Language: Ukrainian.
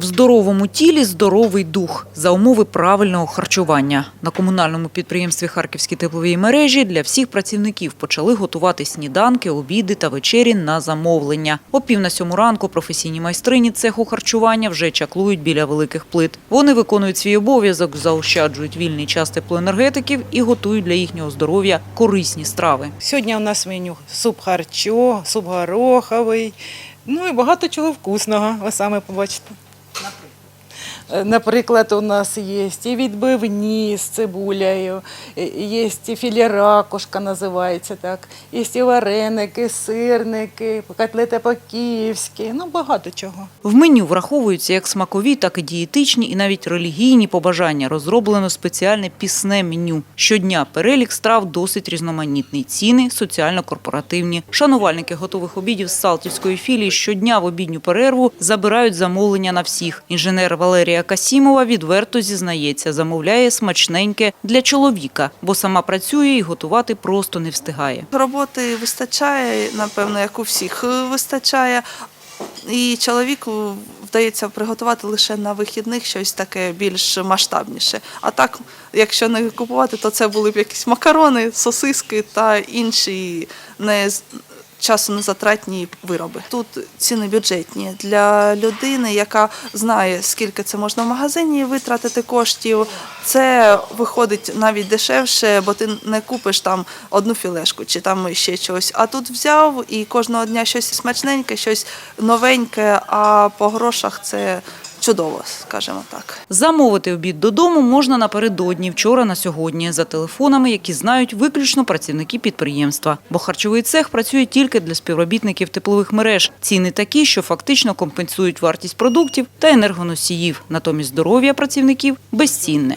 В здоровому тілі здоровий дух за умови правильного харчування. На комунальному підприємстві Харківські теплові мережі для всіх працівників почали готувати сніданки, обіди та вечері на замовлення. О пів на сьому ранку професійні майстрині цеху харчування вже чаклують біля великих плит. Вони виконують свій обов'язок, заощаджують вільний час теплоенергетиків і готують для їхнього здоров'я корисні страви. Сьогодні у нас меню суп харчо, суп гороховий, ну і багато чого вкусного, ви саме побачите. Е, Наприклад, у нас є і відбивні з цибулею, є і філе ракушка називається так, є і вареники, сирники, котлети по-київськи, ну багато чого. В меню враховуються як смакові, так і дієтичні і навіть релігійні побажання. Розроблено спеціальне пісне меню. Щодня перелік страв досить різноманітний. Ціни соціально-корпоративні. Шанувальники готових обідів з Салтівської філії щодня в обідню перерву забирають замовлення на всіх. Інженер Валерія Касімова відверто зізнається, замовляє смачненьке для чоловіка, бо сама працює і готувати просто не встигає. Роботи вистачає, напевно, як у всіх вистачає. І чоловіку вдається приготувати лише на вихідних щось таке більш масштабніше. А так, якщо не купувати, то це були б якісь макарони, сосиски та інші не часонезатратні вироби. Тут ціни бюджетні для людини, яка знає, скільки це можна в магазині витратити коштів. Це виходить навіть дешевше, бо ти не купиш там одну філешку чи там ще чогось. А тут взяв і кожного дня щось смачненьке, щось новеньке, а по грошах це чудово, скажімо так. Замовити обід додому можна напередодні, вчора на сьогодні, за телефонами, які знають виключно працівники підприємства. Бо харчовий цех працює тільки для співробітників теплових мереж. Ціни такі, що фактично компенсують вартість продуктів та енергоносіїв. Натомість здоров'я працівників безцінне.